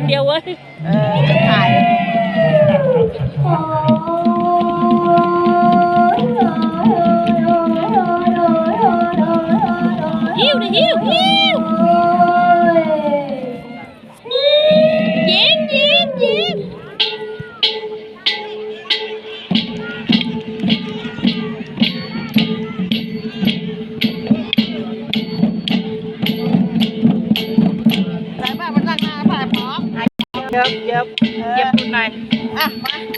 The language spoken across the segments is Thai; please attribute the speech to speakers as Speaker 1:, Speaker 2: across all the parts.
Speaker 1: คน
Speaker 2: เดีย
Speaker 1: วเว้ย เออ
Speaker 2: ถ่าย เก็บ
Speaker 1: คุณหน่อย
Speaker 2: อะมา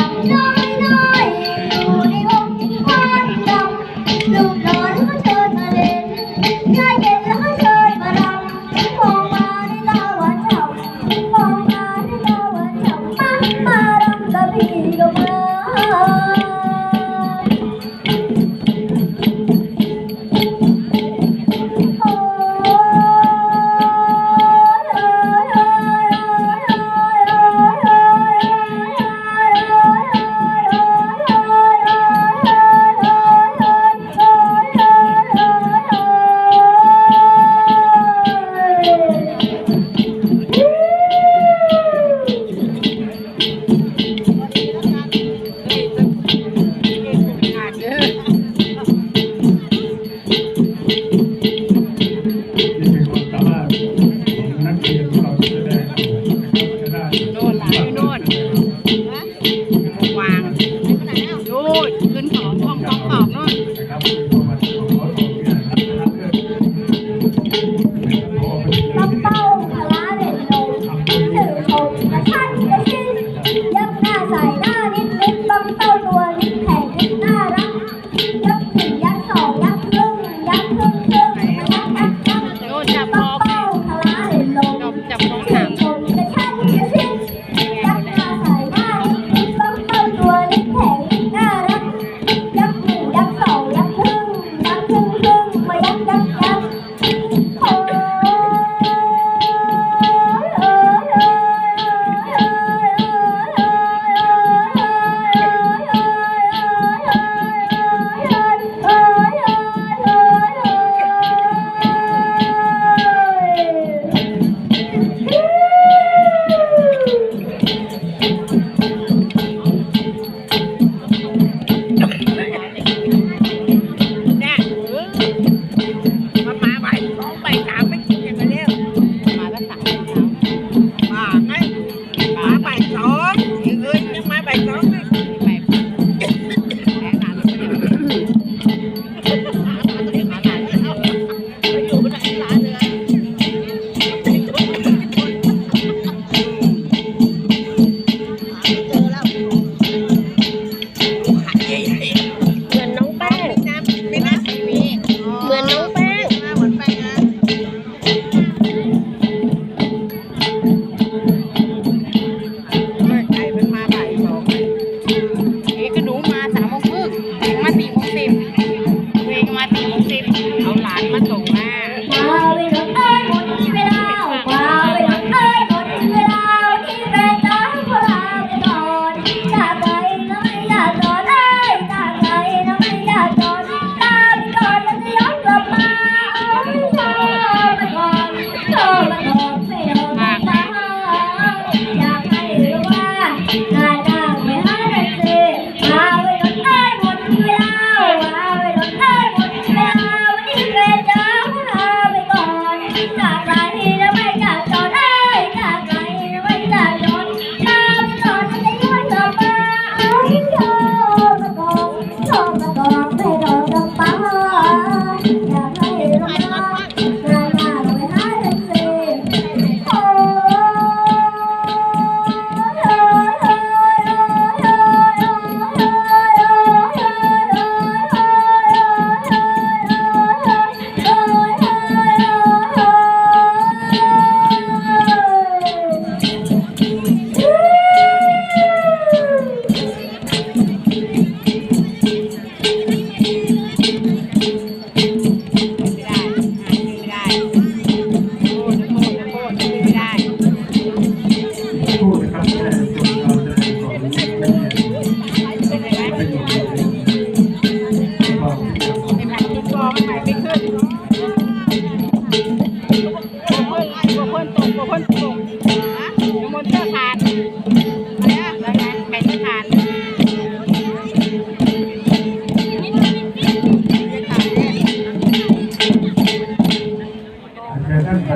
Speaker 2: Thank you.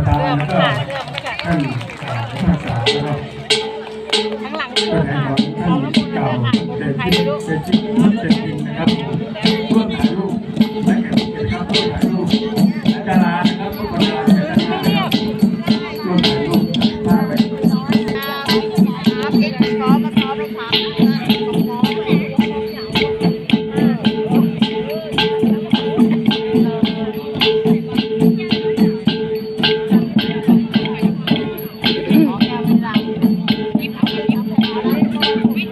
Speaker 2: ธา
Speaker 3: นแล้วก็ท่านผู้รักษา
Speaker 2: นะ
Speaker 3: ครับข้งหลังคือค่าของน้ำมูลนะคะถ่ายรู
Speaker 4: ป Thank you.